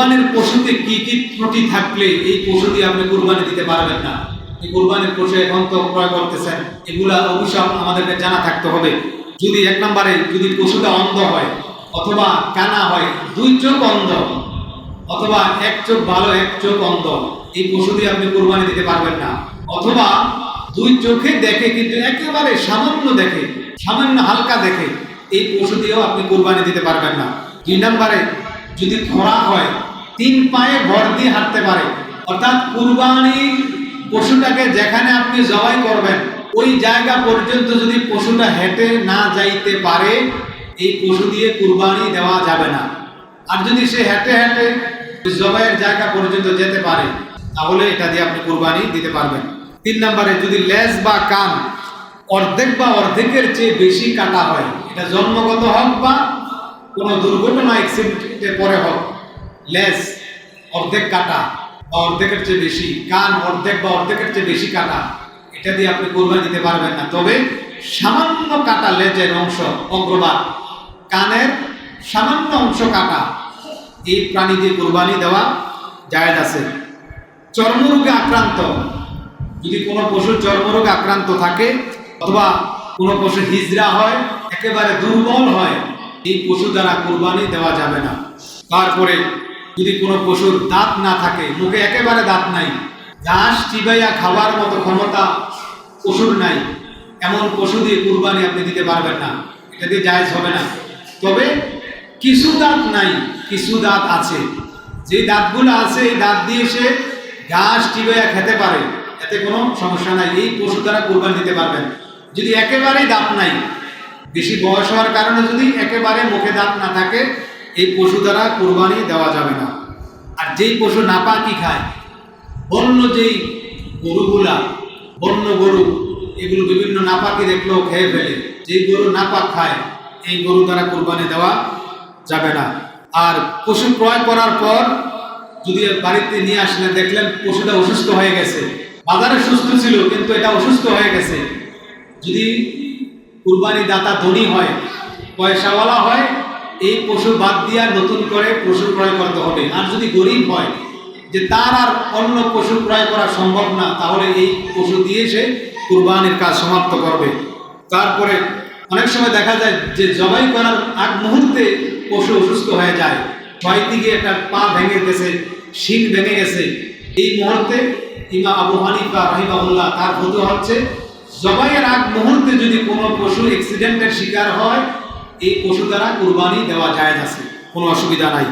কুরবানির পশুতে কি কি ত্রুটি থাকলে এই পশু দিয়ে আপনি কোরবানি দিতে পারবেন না? এই কুরবানির পশু এখন তো ক্রয় করতেছেন, এগুলা অবশ্যই আমাদেরকে জানা থাকতে হবে। যদি এক নম্বরে যদি পশুটা অন্ধ হয়, অথবা কানা হয়, দুই চোখ অন্ধ, অথবা এক চোখ ভালো, এক চোখ অন্ধ, এই পশু দিয়ে আপনি কোরবানি দিতে পারবেন না। অথবা দুই চোখে দেখে, কিন্তু একেবারে সামান্য দেখে, সামান্য হালকা দেখে, এই পশু দিয়েও আপনি কোরবানি দিতে পারবেন না। দুই নম্বরে যদি খরা হয় তিন পায়ে ভর দিয়ে হাঁটতে পারে। অর্থাৎ কুরবানি পশুটাকে যেখানে আপনি জবাই করবেন, ওই জায়গা পর্যন্ত যদি পশুটা হেঁটে না যাইতে পারে, এই পশু দিয়ে কুরবানি দেওয়া যাবে না। আর যদি সে হেঁটে হেঁটে জবাইয়ের জায়গা পর্যন্ত যেতে পারে, তাহলে এটা দিয়ে আপনি কুরবানি দিতে পারবেন। তিন নম্বরে, যদি লেজ বা কান অর্ধেক বা অর্ধেকের চেয়ে বেশি কাটা হয়, এটা জন্মগত হোক বা কোনো দুর্ঘটনা অ্যাক্সিডেন্টে পরে হোক লেজ অর্ধেক কাটা বা অর্ধেকের চেয়ে বেশি, কান অর্ধেক বা অর্ধেকের চেয়ে বেশি কাটা, এটা দিয়ে আপনি কোরবানি দিতে পারবেন না। তবে সামান্য কাটা লেজের অংশ অগ্রবাদ কানের সামান্য অংশ কাটা, এই প্রাণী দিয়ে কোরবানি দেওয়া জায়েজ আছে। চর্মরোগে আক্রান্ত, যদি কোনো পশুর চর্মরোগে আক্রান্ত থাকে অথবা কোনো পশু হিজড়া হয়, একেবারে দুর্বল হয়, এই পশু দ্বারা কোরবানি দেওয়া যাবে না। তারপরে যদি কোনো পশুর দাঁত না থাকে, মুখে একেবারে দাঁত নাই, ঘাস চিবাইয়া খাওয়ার মতো ক্ষমতা পশুর নাই, এমন পশু দিয়ে কুরবানি আপনি দিতে পারবেন না। এটা দিয়ে জায়জ হবে না। তবে কিছু দাঁত নাই, কিছু দাঁত আছে। যে দাঁতগুলো আছে, এই দাঁত দিয়ে সে ঘাস চিবাইয়া খেতে পারে। এতে কোনো সমস্যা নাই, এই পশু দ্বারা কুরবানি দিতে পারবেন। যদি একেবারেই দাঁত নাই, বেশি বয়স হওয়ার কারণে যদি একেবারে মুখে দাঁত না থাকে এই পশু দ্বারা কোরবানি দেওয়া যাবে না। আর যেই পশু নাপাকি খায়, বন্য যেই গরুগুলা, বন্য গরু, এগুলো বিভিন্ন নাপাকি দেখলেও খেয়ে ফেলে। যেই গরু নাপাক খায়, এই গরু দ্বারা কোরবানি দেওয়া যাবে না। আর পশু ক্রয় করার পর যদি বাড়িতে নিয়ে আসলেন দেখলেন পশুটা অসুস্থ হয়ে গেছে, বাজারে সুস্থ ছিল, কিন্তু এটা অসুস্থ হয়ে গেছে। যদি কুরবানি দাতা ধনী হয়, পয়সাওয়ালা হয় এই পশু বাদ দিয়া নতুন করে পশু ক্রয় করতে হবে। আর যদি গরিব হয়, যে তার আর অন্য পশু ক্রয় করা সম্ভব না, তাহলে এই পশু দিয়ে সে কুরবানির কাজ সমাপ্ত করবে। তারপরে অনেক সময় দেখা যায় যে জবাই করার আগ মুহূর্তে পশু অসুস্থ হয়ে যায়। ছয় দিকে একটা পা ভেঙে গেছে, শিং ভেঙে গেছে। এই মুহূর্তে ইমা আবু হানিফা রহিমাউল্লাহ তার ফতো হচ্ছে, জবাইয়ের আগ মুহূর্তে যদি কোনো পশু অ্যাক্সিডেন্টের শিকার হয় এই পশু দ্বারা কোরবানি দেওয়া যায় আছে কোনো অসুবিধা নাই।